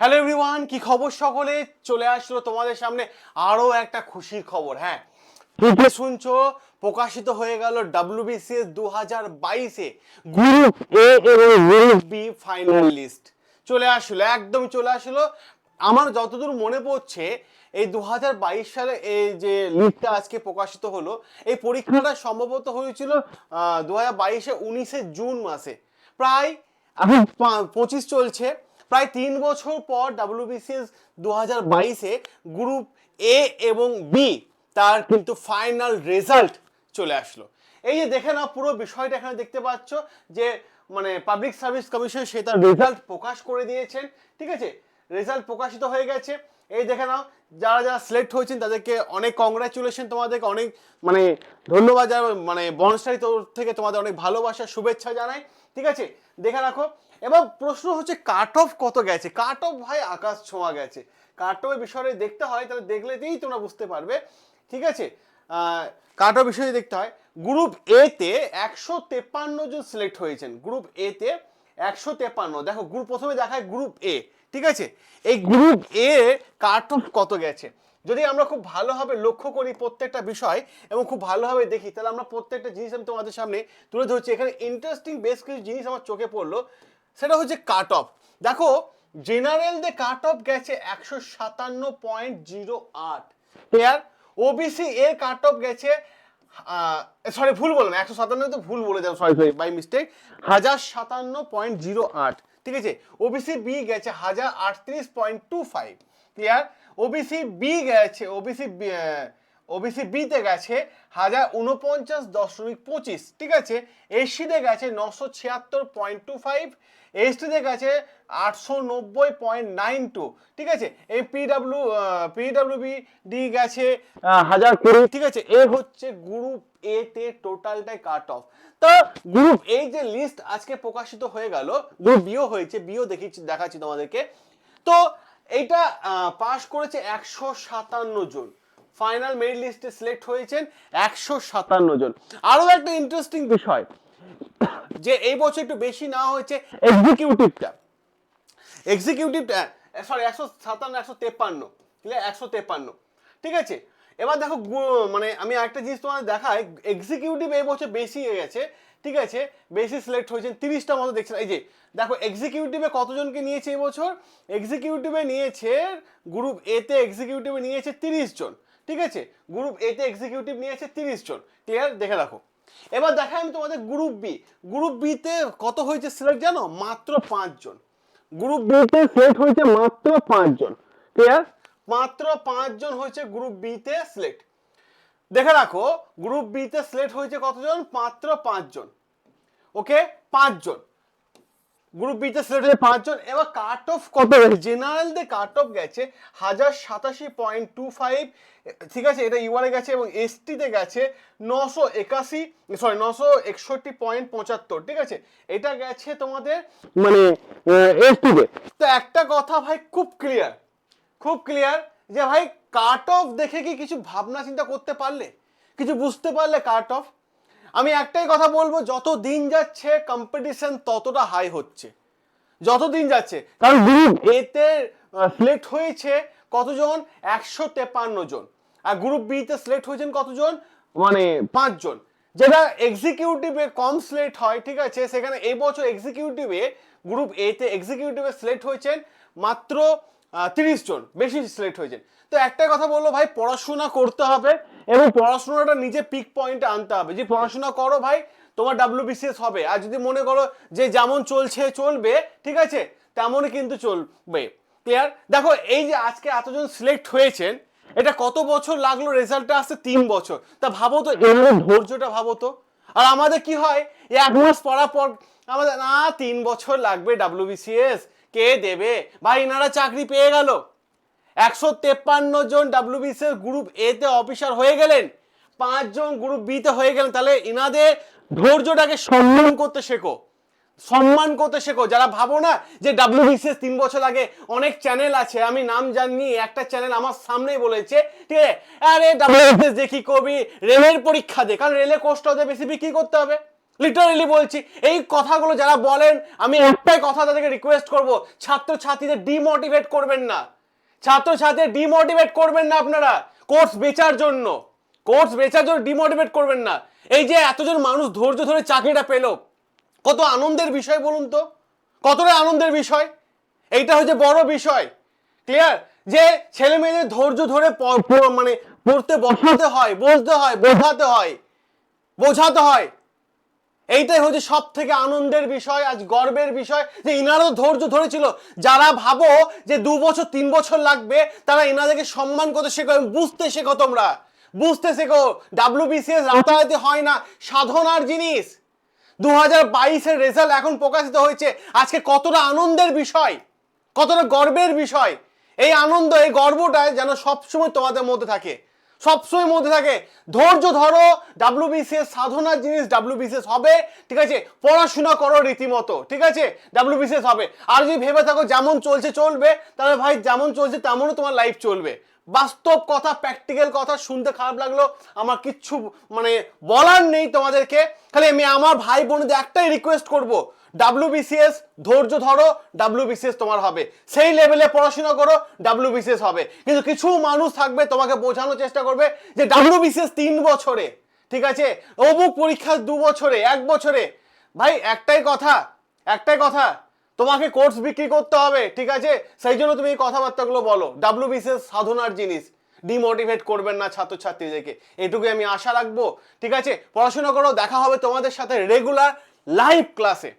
Hello everyone কি খবর সকলে? চলে আসলো তোমাদের সামনে আরও একটা খুশির খবর হ্যাঁ। ঠিকই শুনছো, প্রকাশিত হয়ে গেল ডাব্লিউবিসিএস দু হাজার বাইশে গ্রুপ এ এবং গ্রুপ বি ফাইনাল লিস্ট চলে আসলো, একদম চলে আসলো। আমার যতদূর মনে পড়ছে, এই দু হাজার বাইশ সালে এই যে লিস্টটা আজকে প্রকাশিত হলো, এই পরীক্ষাটা সম্ভবত হয়েছিল দু হাজার বাইশে উনিশে জুন মাসে। প্রায় এখন পঁচিশ চলছে। প্রায় তিন বছর পর ডাব্লিউবিসিএস দু হাজার বাইশে গ্রুপ এ এবং বি তার কিন্তু ফাইনাল রেজাল্ট চলে আসলো। এই যে দেখে নাও পুরো বিষয়টা এখানে দেখতে পাচ্ছ যে মানে পাবলিক সার্ভিস কমিশন সে তার রেজাল্ট প্রকাশ করে দিয়েছেন, ঠিক আছে? রেজাল্ট প্রকাশিত হয়ে গেছে। এই দেখে নাও, যারা যারা সিলেক্ট হয়েছেন তাদেরকে অনেক কংগ্রাচুলেশন তোমাদেরকে অনেক মানে ধন্যবাদ, যারা মানে বনসারি তোর থেকে তোমাদের অনেক ভালোবাসা, শুভেচ্ছা জানাই, ঠিক আছে? দেখে রাখো এবং প্রশ্ন হচ্ছে কাট অফ কত গেছে? কাট অফ ভাই আকাশ ছোঁয়া গেছে। কাট অফের বিষয়ে দেখতে হয়, তাহলে দেখলেতেই তোমরা বুঝতে পারবে। ঠিক আছে? কাট অফ বিষয়ে দেখতে হয় গ্রুপ এ তে একশো তেপ্পান্ন জন সিলেক্ট হয়েছেন। গ্রুপ এ তে একশো তেপ্পান্ন। দেখো গ্রুপ প্রথমে দেখায় গ্রুপ এ ঠিক আছে? এই গ্রুপ এ কাট অফ কত গেছে? যদি আমরা খুব ভালোভাবে লক্ষ্য করি প্রত্যেকটা বিষয় এবং খুব ভালোভাবে দেখি, তাহলে আমরা প্রত্যেকটা জিনিস আমি তোমাদের সামনে তুলে ধরছি। এখানে ইন্টারেস্টিং বেশ কিছু জিনিস আমার চোখে পড়ল। সেটা হচ্ছে কাট অফ দেখো জেনারেলদের কাট অফ গেছে একশো সাতান্ন পয়েন্ট জিরো আট। ক্লিয়ার ওবিসি এর কাট অফ গেছে সরি ভুল বললাম, একশো সাতান্ন তো ভুল বলে যাও সরি সরি বাই মিস্টেক হাজার সাতান্ন পয়েন্ট জিরো আট, ঠিক আছে? ওবিসি বি গেছে হাজার আটত্রিশ point two five. Clear OBC B গেছে ওবিসি ওবিসি বিতে গেছে হাজার উনপঞ্চাশ দশমিক পঁচিশ ঠিক আছে? এসসিতে গেছে নশো ছিয়াত্তর পয়েন্ট টু ফাইভ এসটিতে গেছে আটশো নব্বই পয়েন্ট নাইন টু ঠিক আছে? এই পিডাব্লিউ পিডাব্লিউবি ডি গেছে হাজার কুড়ি। ঠিক আছে? এ হচ্ছে গ্রুপ এ তে টোটালটাই কাট অফ তো গ্রুপ এই যে লিস্ট আজকে প্রকাশিত হয়ে গেল গ্রুপ বিও হয়েছে বিও দেখিয়েছি দেখাচ্ছি তোমাদেরকে। তো এইটা পাশ করেছে একশো সাতান্ন জন। ফাইনাল মেরিট লিস্টে সিলেক্ট হয়েছেন একশো সাতান্ন জন। আরও একটা ইন্টারেস্টিং বিষয়, যে এই বছর একটু বেশি না হয়েছে এক্সিকিউটিভটা এক্সিকিউটিভটা সরি একশো সাতান্ন, একশো তেপ্পান্ন একশো তেপ্পান্ন। ঠিক আছে? এবার দেখো মানে আমি একটা জিনিস তোমাদের দেখাই এক্সিকিউটিভ এই বছর বেশি হয়ে গেছে, ঠিক আছে? বেশি সিলেক্ট হয়েছেন, তিরিশটা মতো দেখছেন। এই যে, দেখো এক্সিকিউটিভে কতজনকে নিয়েছে এই বছর? এক্সিকিউটিভে নিয়েছে গ্রুপ এতে এক্সিকিউটিভে নিয়েছে তিরিশ জন। ঠিক আছে? গ্রুপ এতে এক্সিকিউটিভ নিয়েছে তিরিশ জন। ক্লিয়ার দেখে রাখো। এবার দেখাই আমি তোমাদের গ্রুপ বি গ্রুপ বিতে কত হয়েছে সিলেক্ট জানো? মাত্র পাঁচজন গ্রুপ বিতে সিলেক্ট হয়েছে মাত্র পাঁচজন ক্লিয়ার মাত্র পাঁচজন হয়েছে গ্রুপ বিতে সিলেক্ট দেখে রাখো গ্রুপ বিতে সিলেক্ট হয়েছে কতজন? মাত্র পাঁচজন ওকে পাঁচজন গ্রুপ বিতে হয়েছে পাঁচজন, এবার কাট অফ কত গেছে জেনারেলদের কাট অফ গেছে হাজার সাতাশি পয়েন্ট টু ফাইভ ঠিক আছে? এটা ইউআরে গেছে এবং এসটিতে গেছে নশো একাশি সরি নশো একষট্টি পয়েন্ট পঁচাত্তর, ঠিক আছে? এটা গেছে তোমাদের মানে এসটিতে তো। একটা কথা ভাই, খুব ক্লিয়ার খুব ক্লিয়ার যে ভাই কাট অফ দেখে কি কিছু ভাবনা চিন্তা করতে পারলে? কিছু বুঝতে পারলে কাট অফ আমি একটাই কথা বলব যত দিন যাচ্ছে কম্পিটিশন ততটা হাই হচ্ছে। যত দিন যাচ্ছে কারণ গ্রুপ এতে সিলেক্ট হয়েছে কতজন? একশো তেপান্ন জন। আর গ্রুপ বিতে সিলেক্ট হয়েছেন কতজন? মানে পাঁচজন। যেটা এক্সিকিউটিভে কম সিলেক্ট হয় ঠিক আছে? সেখানে এই বছর এক্সিকিউটিভে গ্রুপ এতে এক্সিকিউটিভে সিলেক্ট হয়েছেন মাত্র তিরিশ জন, বেশি সিলেক্ট হয়েছেন। তো একটাই কথা বলল, ভাই, পড়াশোনা করতে হবে এবং পড়াশোনাটা নিজে পিক পয়েন্টে আনতে হবে। যে পড়াশোনা করো ভাই, তোমার ডাব্লিউবিসিএস হবে। আর যদি মনে করো যে যেমন চলছে, চলবে, ঠিক আছে? তেমনই কিন্তু চলবে। ক্লিয়ার দেখো, এই যে আজকে এতজন সিলেক্ট হয়েছেন, এটা কত বছর লাগল রেজাল্টটা আসতে? তিন বছর। তা ভাবো তো, এর ধৈর্যটা ভাবো তো। আর আমাদের কি হয়, এক মাস পড়ার পর আমাদের, না, তিন বছর লাগবে ডাব্লিউবিসিএস কে দেবে? ভাই এনারা চাকরি পেয়ে গেল। একশো তেপ্পান্ন জন ডাব্লিউবিসিএস গ্রুপ এ তে অফিসার হয়ে গেলেন। পাঁচজন গ্রুপ বি তে হয়ে গেলেন। তাহলে ইনাদের ধৈর্যটাকে সম্মান করতে শেখো। সম্মান করতে শেখো। যারা ভাবো না যে ডাব্লিউবিসিএস তিন বছর আগে অনেক চ্যানেল আছে, আমি নাম জানি, একটা চ্যানেল আমার সামনেই বলেছে, ঠিক আছে? আরে ডাব্লিউবিসিএস দেখি কবি, রেলের পরীক্ষা দে। কারণ রেলে কষ্ট হতে বেশি বিক্রি করতে হবে? লিটারেলি বলছি, এই কথাগুলো যারা বলেন, আমি একটাই কথা তাদেরকে রিকোয়েস্ট করব ছাত্র ছাত্রীদের ডিমোটিভেট করবেন না। ছাত্র ছাত্রীদের ডিমোটিভেট করবেন না আপনারা কোর্স বেচার জন্য। কোর্স বেচার জন্য ডিমোটিভেট করবেন না। এই যে এতজন মানুষ ধৈর্য ধরে চাকরিটা পেল, কত আনন্দের বিষয় বলুন তো? কতটা আনন্দের বিষয়? এইটা হচ্ছে বড় বিষয়। ক্লিয়ার যে ছেলে মেয়েদের ধৈর্য ধরে মানে পড়তে বসাতে হয় বলতে হয়, বোঝাতে হয়। বোঝাতে হয়। এইটাই হচ্ছে সব থেকে আনন্দের বিষয়, আজ গর্বের বিষয় যে ইনারও ধৈর্য ধরেছিল। যারা ভাবো যে দু বছর, তিন বছর লাগবে, তারা এনাদেরকে সম্মান করতে শেখো বুঝতে শেখো তোমরা। বুঝতে শেখো ডাব্লিউবিসিএস রাতারাতি হয় না সাধনার জিনিস। দু হাজার বাইশের রেজাল্ট এখন প্রকাশিত হয়েছে। আজকে কতটা আনন্দের বিষয়, কতটা গর্বের বিষয়। এই আনন্দ, এই গর্বটা যেন সবসময় তোমাদের মধ্যে থাকে। সবসময় মধ্যে থাকে। ধৈর্য ধরো ডাব্লিউবিসিএস সাধনার জিনিস ডাব্লিউবিসিএস হবে, ঠিক আছে? পড়াশোনা করো রীতিমতো, ঠিক আছে? ডাব্লিউবিসিএস হবে। আর যদি ভেবে থাকো যেমন চলছে, চলবে, তাহলে ভাই যেমন চলছে, তেমনও তোমার লাইফ চলবে। বাস্তব কথা প্র্যাকটিক্যাল কথা, শুনতে খারাপ লাগল, আমার কিচ্ছু মানে বলার নেই তোমাদেরকে। খালি আমি আমার ভাই বোনদের একটাই রিকোয়েস্ট করব ডাব্লিউবিসিএস ধৈর্য ধরো ডাব্লিউবিসিএস তোমার হবে। সেই লেভেলে পড়াশোনা করো ডাব্লিউবিসিএস হবে। কিন্তু কিছু মানুষ থাকবে তোমাকে বোঝানোর চেষ্টা করবে যে ডাব্লিউবিসিএস তিন বছরে, ঠিক আছে? অমুক পরীক্ষা দু বছরে, এক বছরে। ভাই, একটাই কথা একটাই কথা, তোমাকে কোর্স বিক্রি করতে হবে, ঠিক আছে? সেই জন্য তুমি এই কথাবার্তাগুলো বলো। ডাব্লিউবিসিএস সাধনার জিনিস। ডিমোটিভেট করবেন না ছাত্রছাত্রীদেরকে। এটুকুই আমি আশা রাখব, ঠিক আছে? পড়াশোনা করো, দেখা হবে তোমাদের সাথে রেগুলার লাইভ ক্লাসে